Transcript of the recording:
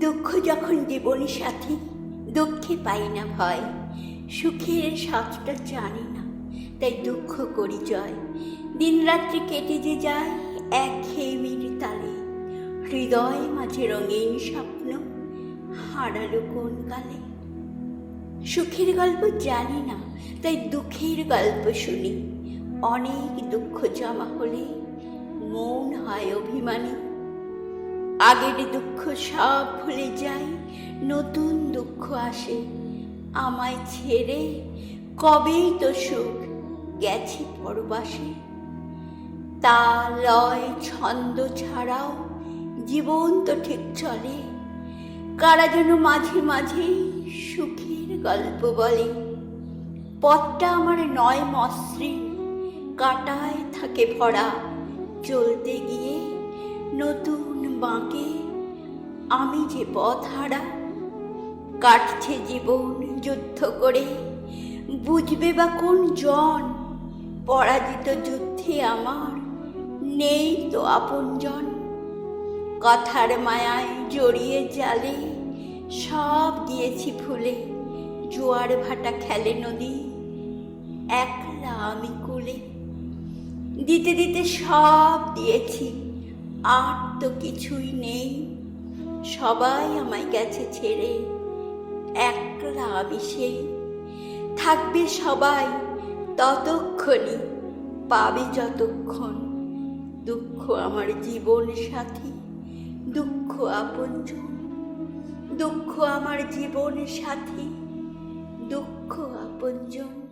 দুঃখ যখন জীবনী সাথী, দুঃখে পাই না ভয়। সুখের স্বাদটা জানি না, তাই দুঃখ করি জয়। দিনরাত্রি কেটে যে যায় এক খেমির তালে। হৃদয় মাঝে রঙিন স্বপ্ন হারালো কোন কালে? সুখের গল্প জানি না, তাই দুঃখের গল্প শুনি। অনেক দুঃখ জমা হলে মন হয় অভিমানী। আগের দুঃখ সব ভুলে যাই, নতুন দুঃখ আসে আমায় ছেড়ে। কবেই তো সুখ গেছে পরবাসে। তা লয় ছন্দ ছাড়াও জীবন তো ঠিক চলে। কারা যেন মাঝে মাঝে সুখের গল্প বলে। পথটা আমার নয় মসৃণ, কাটায় থাকে ভরা, চলতে গিয়ে নতুন বাঁকে আমি যে পথ হারা, কাটছে জীবন যুদ্ধ করে, বুঝবে বা কোন জন পরাজিত যুদ্ধে আমার নেই তো আপনজন কথার মায়ায় জড়িয়ে জালে সব দিয়েছি ভুলে, জোয়ার ভাটা খেলে নদী একলা আমি কুলে। দিতে দিতে সব দিয়েছি আর তো কিছুই নেই। সবাই আমায় গেছে ছেড়ে, একলা আমি থাকবে সবাই ততক্ষণই পাবে যতক্ষণ। দুঃখ আমার জীবন সাথী, দুঃখ আপনজন। দুঃখ আমার জীবন সাথী, দুঃখ আপনজন।